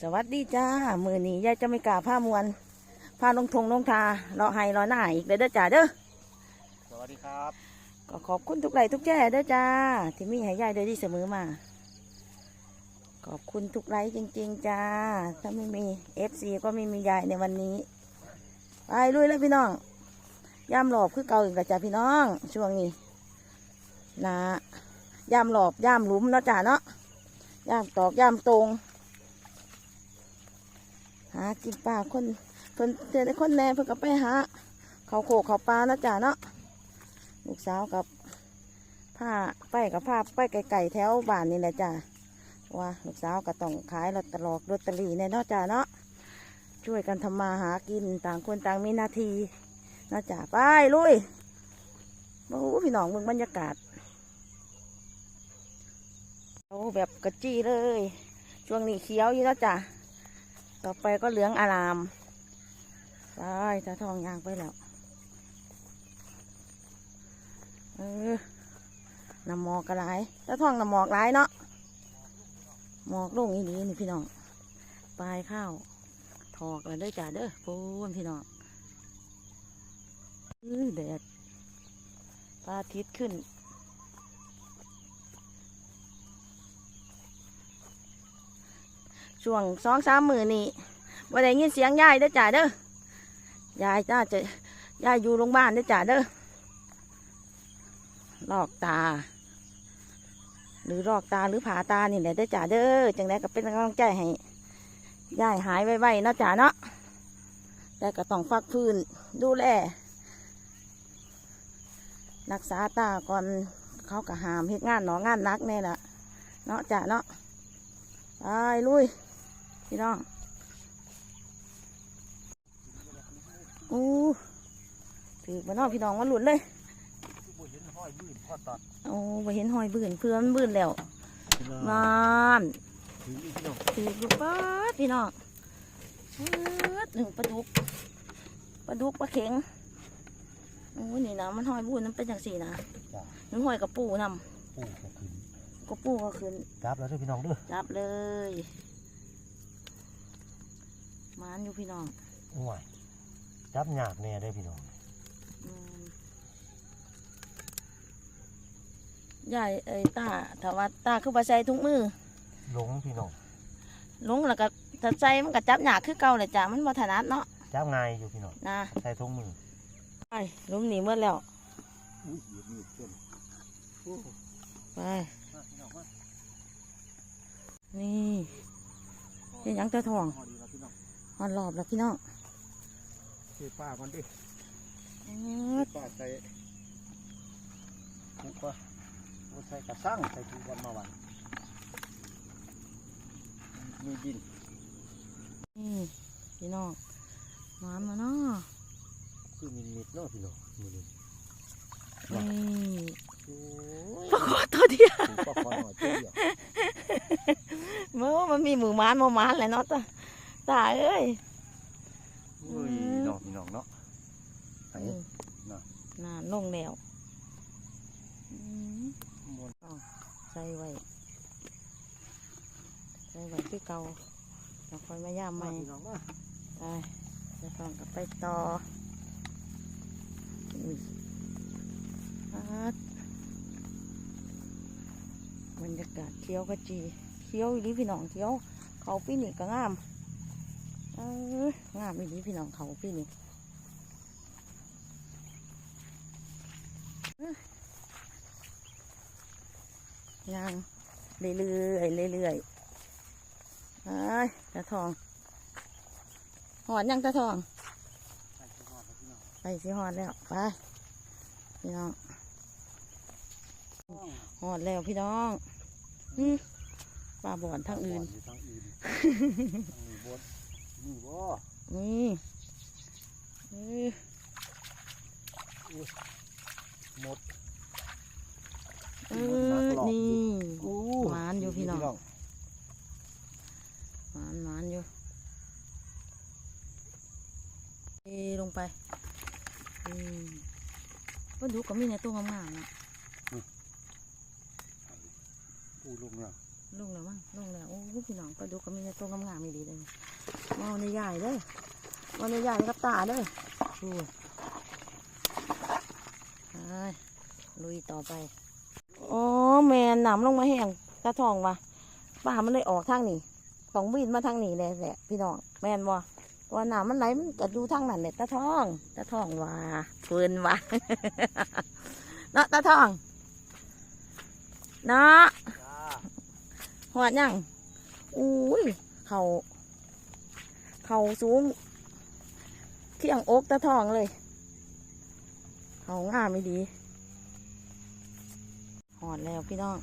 สวัสดีจ้า มือนี้ยายจะไม่กล้าผ้ามวนผ้าลงทงลงทาเราให้เราหน้าอีกเด้อเด้อจ้าเด้อ สวัสดีครับ ก็ขอบคุณทุกไลค์ทุกแจ้เด้อจ้า ที่มีให้ยายโดยที่เสมอมา ขอบคุณทุกไลค์จริง ๆจ้า ถ้าไม่มีเอฟซีก็ไม่มียายในวันนี้ ไปลุยแล้วพี่น้องย่ามหลอบคือเก่าอีกแล้วจ้าพี่น้อง ช่วงนี้ นะย่ามหลอบย่ามหลุมเนาะจ้าเนาะย่ามตอกย่ามตรง หากินปลาคนเพิ่นเจอได้คนแน่เพิ่นก็ไปหาเขาโขกเขาปลานะจ้าเนาะลูกสาวกับผ้าไปกับผ้าไปไก่แถวบ้านนี่แหละจ้าว่าลูกสาวก็ต้องขายลอตเตอรี่ลอตเตอรี่ในเนาจ้าเนาะช่วยกันทำมาหากินต่างคนต่างมีหน้าที่นาะจ้าไปลุยโอ้พี่น้องมึงบรรยากาศโอ้แบบกระจี้เลย ช่วงนี้เขียวอยู่แล้วจ้า ต่อไปก็เหลืองอารามไปตาทองยางไปแล้ว เออนำหมอกกระไรตาทองนำหมอกหลายเนาะ หมอกลงอีนี้นี่พี่น้อง ปลายข้าว ถอกแล้วด้อจ้าเด้อปูนพี่น้องอื้อแดดพระอาทิตย์ขึ้น ช่วงสองสามมือนี่ว่าได้ยินเสียงยายเด้อจ้าเด้อยายจ้าจะยายอยู่โรงพยาบาลเด้อจ้าเด้อลอกตา หรือลอกตาหรือผ่าตานี่แหละเด้อจ้าเด้อจังไดก็เป็นกำลังใจให้ยายหายไวๆเนาะจ้าเนาะแต่ก็ต้องฟักพื้นดูแลรักษาตาก่อนเขาก็หามเฮ็ดงานหนองานนักแน่ละเนาะจ้าเนาะไปลุย พี่น้องอู้ถือมาน้องพี่น้องมาหลุดเลยผู้เห็นห้อยยืนพ่อตัดโอ้ไปเห็นหอยบื่นเพื่อมันบื่นแล้วนานถืออีกพี่น้องถือลูกป้าดพี่น้องปื๊ดหนึ่งปลาดุกปลาดุกปลาเข็งโอ้ยนี่นะมันหอยบุญมันเป็นอย่างสี่นะจ้ามันหอยกับปูนปูก็ขึ้นำกับปูก็ขึ้นจับแล้วเด้วยพี่น้องเด้อจับเลย หมันอยู่พี่น้องโอ้ยจับยากแน่เด้อพี่น้องอืมยายเอ้ยตาถ้าว่าตาคือว่าใส่ถุงมือหลงพี่น้องลงแล้วก็ถ้าใส่มันก็จับหยากคือเก่าเลยจ้ะมันบ่ถนัดเนาะจับง่ายอยู่พี่น้องนะใส่ถุงมือไปลุมหนีเมื่อแล้วอุ้ยเหยียบมีดเต็มโอ้ไปมาพี่น้องมานี่เป็นหยังเจ้าทองพ อดีแล้วพี่น้องหอนรอบแล้วพี่น้องเฮ้ป้ามันดิอื้อป้าใส่ถูกปะโอ้ใส่กระสังใส่ถูกวันมาวันมีดินนี่พี่น้องหวานมาเนาะคือมีมิดเนาะพี่น้องมีดินนี่โอ้ยปลาขอตัวเดียวถูกปะคอหน่อยเดียวเมื่อมันมีหมูหมานหมูหมานแหละเนาะตา ตาเอ้ยอุ้ยน้องพี่น้องเนาะไหนอืมน่ะน่าลงแล้วอืมมวนใส่ไว้ใส่ไว้ที่เก่าแล้วค่อยมาย่ามใหมาม่พี่น้องมาไปจะต้องกลับไปต่ออุ้ยปัดบรรยากาศเขียวกระจีเขียวอีหลีพี่น้องเขียว เขาปีนี่ก็งาม เอองามอีหลีพี่น้องเขาปีนี่ยางเรื่อยๆเรื่อยๆไปตาทองหอดยังตาทองไปสิหอดแล้วไปพี่น้องหอดแล้วพี่น้องอืมปลาบ่อนทางอื่นทางอื่ นทางนี้บดนี่บ่นี่เออหมดเออนี่อู้หวานอยู่พี่น้องหวานหวานอยู่เทลงไปอืมก็ดูก็มีในตัวงามๆนะปูลงเนี่ยอ ลงแล้วมั้งลงแล้วโอ้พี่น้องปลาดุกก็มีตัวงามๆดีเลยมองในใหญ่เด้อมองในใหญ่กับตาเด้อดูไปลุยต่อไปอ๋อแมนหนำลงมาแห้งตาทองวะป่ามันเลยออกทางนี้ต้องบินมาทางนี้เลยแหละพี่น้องแมนบ่ว่าหนามันไหลมันก็ดูทางนั้นแหละตาทองตาทองว่าเฟินว่าเนาะตาทอง เนาะ หอดยังอุ้ย เขาเขาสูงเที่ยงอกตะทองเลย เขางามไม่ดี หอดแล้วพี่น้อง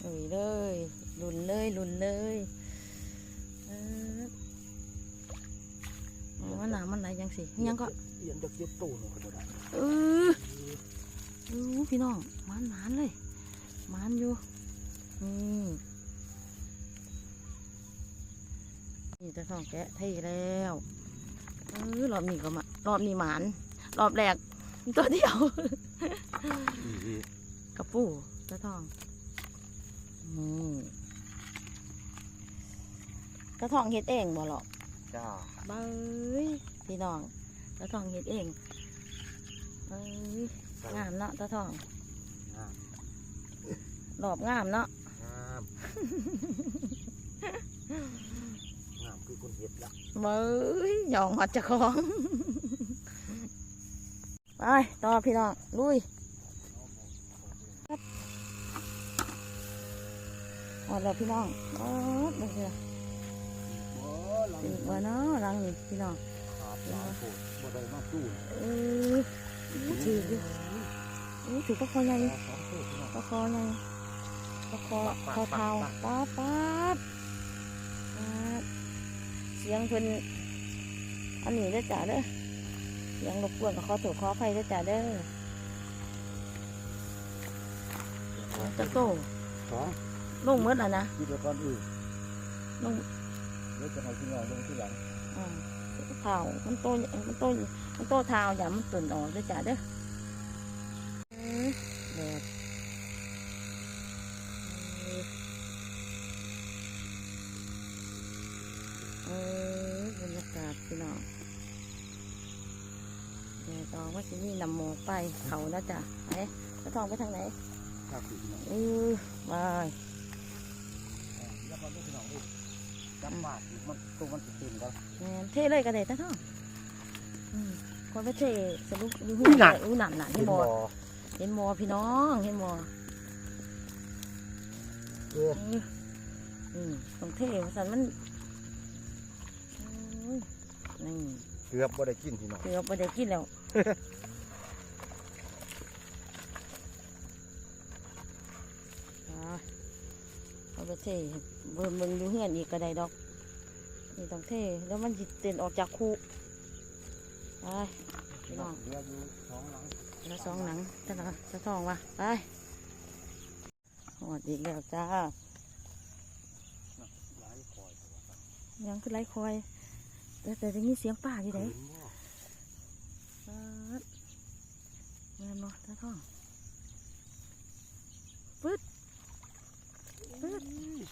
เอ้ยเลยลุนเลยลุนเลยเออเอาว่าน้ำมันไหลยังสิยังก็เอียนจะเก็บตู้หนูก็ได้เออเออพี่น้องมันมันเลยมันอยู่ นี่นี่จะท้องแกะไทยแล้วเออรอบนี้ก็มารอบนี้หมาน รอบแรกตัวเดียวนี่กระปูตะทองนี่ตะทองเฮ็ดเองบ่หรอกจ้าเบ้ยพี่น้องตะทองเฮ็ดเองเบ้ยงามเนาะตะทองงามรอบงามเนาะ งามคือคนเห็ดละเบ้ยหยองหัดจะของ ไป ต่อพี่น้อง ลุยหอดแล้วพี่น้องโอ้ยเดี๋ยวโอ้ลังถึงว่าเนาะรังนี่พี่น้องขาบลาโคตรบ่ได้มาตู้เออถือดิถือก็คอใหญ่สองก็คอใหญ่ ก็คอคอเท้าป๊าป๊าป๊าเสียงเพิ่นอันนี้เด้จ้าเด้อเสียงรบกวนกับขอถูกขออภัยเด้จ้าเด้อจะโตสองลงหมดแล้วนะที่เดียวก่อนอื่นลงแล้วจะเอาที่นอนลงที่หลังอ่าเท้ามันโตมันโตมันโตเท้าอย่ามันตุ่นออกเด้จ้าเด้อเออแดดเออบรรยากาศพี่น้องเดี๋ย วต่อว่าสินี่นำหมอกไปเขาแล้วจ้ะไปจะทองไปทางไหนข้าวสีพี่น้องเออไปแล้วก็ลูกพี่น้องลูกจับปากอีกมันตู้มันติดติ่นกันแม่นเท่เลยกระเด็ดตาทองอืมคนไปเท่สรุปดูหูอู้หนันหนันเห็นบ่เห็นหมอพี่น้องเห็นหมอเอออืมอืมต้องเท่สันมันโอ้ยนี่เกือบบ่ได้กินพี่น้องเกือบไปได้กินแล้วอ่าเอาไปเทเบิ่งเบิ่งดูเฮือนอีกก็ได้ดอกนี่ต้องเทแล้วมันจิเต้นออกจากคูไปพี่น้องเรืออยู่สองหลังแล้วสองหนังจะละจะทองวะไปหอดอีกแล้วจ้าหลายคอยยังคือไรคอย แต่แต่ได้ยินเสียงป่าอยู่ไหนเห็นบ่ปัดเงินบ่ตาทอง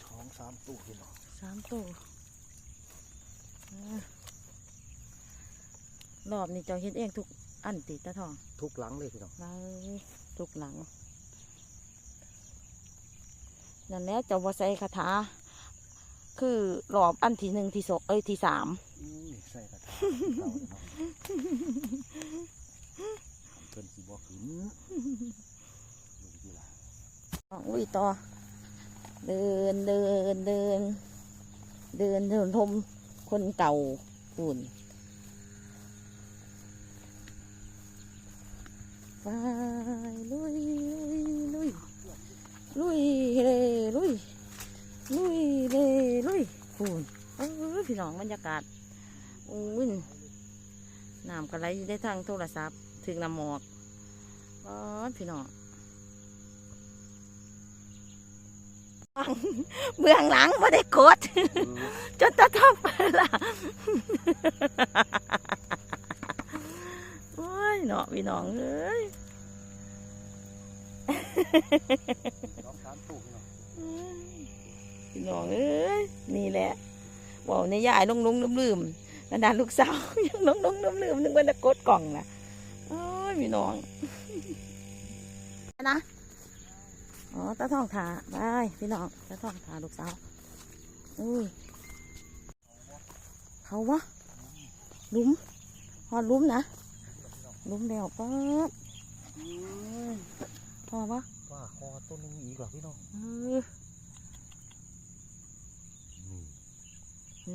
สองสามตู้พี่น้องสามตัวเออรอบนี้เจ้าเฮ็ดเองทุกอันติตาทอง ทุกหลังเลยพี่น้องไปทุกหลังนั่นแหละเจ้าบ่ใส่คาถา คือรอบอันที่หนึ่งที่สองเอ้ยที่สามอุ้ยใส่กระถางเกินสิบ่ขึ้นลงที่ละอุ้ยต่อ เดินเดินเดิน เดินเดินทมคนเก่าปุ่นไปลุยลุยลุยลุยเลยลุย ลุยเลยลุยปุ่นเออพี่น้องบรรยากาศอุ้ยน้ำกระไหลได้ทางโทรศัพท์ ถึงน้ำหมอกอ๋อพี่น้องเบื้องหลังไม่ได้กด จนตะท้องไปละโอ้ยเนาะพี่น้องเอ้ย พี่น้องเอ้ยนี่แหละบอกในยายลงลงลืมลืมๆกระดานลูกสาวยังลงลงลืมลืมๆนึกว่าจะกดกล่องนะโอ้ยพี่น้องนะอ๋อตาทองถาไปพี่น้องตาทองถาลูกสาวอุ้ยเขาวะหลุมหอดหลุมนะหลุมแล้วป๊บพอปะว่าคอต้นนึงอีกเหรอพี่น้อง เอ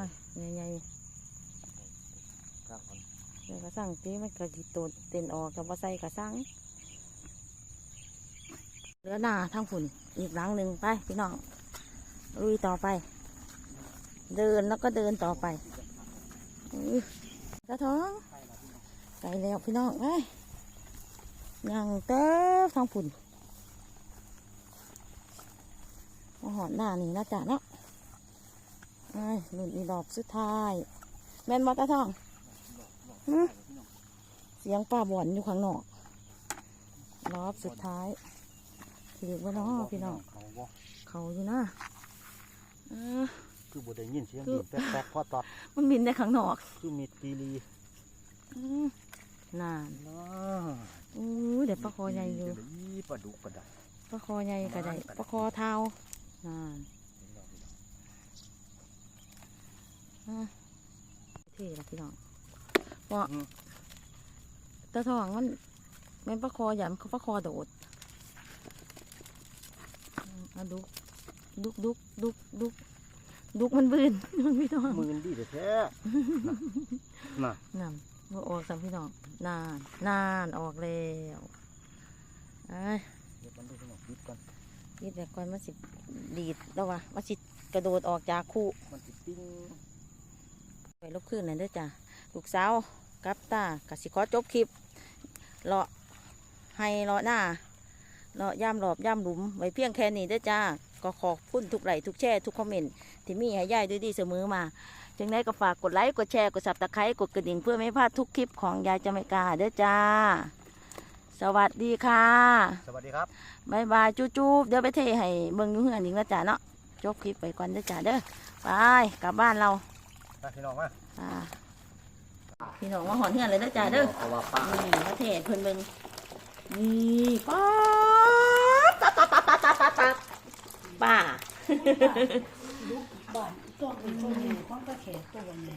อนี่นี่ใหญ่ใหญ่กลางมันๆเดี๋ยวกระสังตีมันกระดิโตนเต้นออกกับว่าใส่กระสังเหลือหน้าทั้งฝุ่นอีกหลังหนึ่งไปพี่น้องลุยต่อไป เดินแล้วก็เดินต่อไปอื้อกระท้องไกลแล้วพี่น้องไปยังเต้อทั้งฝุ่นมาหอนหน้านี่นะจ๊ะเนาะ ไอ้ยรุ่นอีดอกสุดท้าย แม่นมอตาทองหึเสียงป้าบ่อนอยู่ข้างนอก รอบสุดท้ายถือว่าน้องพี่น้องเขาบ่เขาอยู่นะเออคือบ่ได้ยินเสียงคือดินแป๊กๆพอตอดมันบินในข้างนอก คือมีตีลีอืมนานนะอู้ยเดี๋ยวปลาคอใหญ่อยู่จะได้ปลาดุกปลาดักปลาคอใหญ่ก็ได้ปลาคอเท้านานอะ เท่ละพี่น้องเพราะตาทองมันแม่นปลาคอใหญ่มันเขาปลาคอโดดอืมเอาดุกดุกดุกดุกดุกดุกมันบืนมันพี่น้องมือดีแท้ๆน่ะนำบ่ออกสามพี่น้องนานนานออกแล้วไอ้ยเดี๋ยวมันดูพี่น้องปิดก่อนยิดแต่ก่อนมันสิดีดแล้ววะมันสิกระโดดออกจากคู่มันสิปิ้ง ไปลบขึ้นนั่นเด้อจ้ะลูกสาวกับตากสิขอจบคลิปเลาะให้เลาะหน้าเลาะย่ำหลอบย่ำหลุม ไว้เพียงแค่นี้เด้อจ้าก็ขอบคุณทุกไลค์ทุกแชร์ทุกคอมเมนต์ที่มีให้ยายด้วยดีเสมอมาจึงได้ก็ฝากกดไลค์กดแชร์กดสับตะไคร้กดกระดิ่งเพื่อไม่พลาดทุกคลิปของยายจะไม่กล้าเด้อจ้า สวัสดีค่ะ สวัสดีครับบายบายจู๊บๆเดี๋ยวไปเทให้เบิ่งอยู่เฮือนอีกแล้วจ้าเนาะจบคลิปไปก่อนเด้อจ้าเด้อไปกลับบ้านเรา ไปพี่น้องมาอ่าพี่น้องมาหอนเฮือนเลยเด้อจ้าเด้อเอาว่าป้านี่ประเทศเพิ่นเบิ่งนี่ป้าดตัดตัดตัดตัดตัดตัดตัดป้าบ้านต้องเป็นคนใหญ่ต้องก็แขกตัวใหญ่